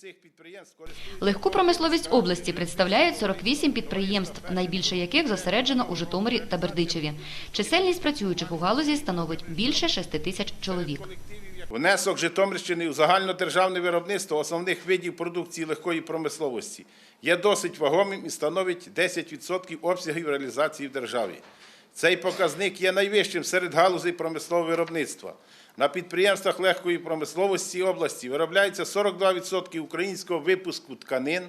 Цих підприємств Легку промисловість області представляють 48 підприємств, найбільше яких зосереджено у Житомирі та Бердичеві. Чисельність працюючих у галузі становить більше 6 тисяч чоловік. Внесок Житомирщини у загальнодержавне виробництво основних видів продукції легкої промисловості є досить вагомим і становить 10% обсягів реалізації в державі. Цей показник є найвищим серед галузей промислового виробництва. На підприємствах легкої промисловості області виробляється 42% українського випуску тканин,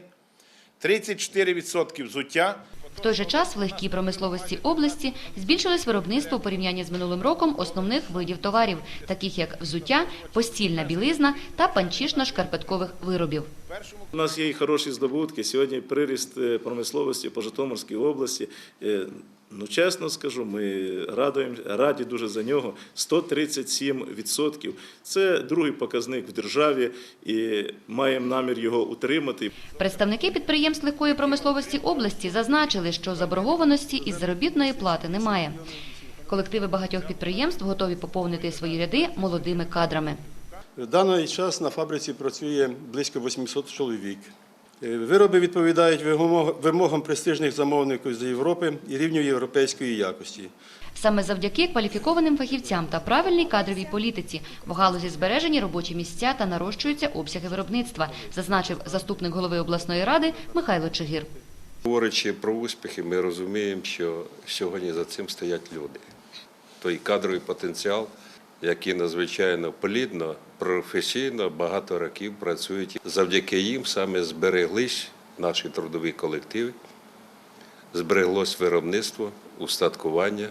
34% взуття, В той же час в легкій промисловості області збільшилось виробництво у порівнянні з минулим роком основних видів товарів, таких як взуття, постільна білизна та панчішно-шкарпеткових виробів. У нас є і хороші здобутки. Сьогодні приріст е, промисловості по Житомирській області. Ну, чесно скажу, ми радуємо, раді дуже за нього. 137%. Це другий показник в державі і маємо намір його утримати. Представники підприємств легкої промисловості області зазначили, що заборгованості із заробітної плати немає. Колективи багатьох підприємств готові поповнити свої ряди молодими кадрами. В даний час на фабриці працює близько 800 чоловік. Е, Вироби відповідають вимогам престижних замовників з Європи і рівню європейської якості. Саме завдяки кваліфікованим фахівцям та правильній кадровій політиці в галузі збережені робочі місця та нарощуються обсяги виробництва, зазначив заступник голови обласної ради Михайло Чигир. Говорячи про успіхи, ми розуміємо, що сьогодні за цим стоять люди. Той кадровий потенціал, який надзвичайно плідно, професійно багато років працюють. Завдяки їм саме збереглись наші трудові колективи, збереглось виробництво, устаткування.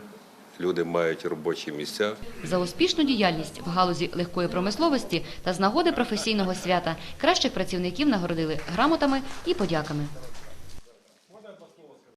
Люди мають робочі місця. За успішну діяльність в галузі легкої промисловості та з нагоди професійного свята кращих працівників нагородили грамотами і подяками.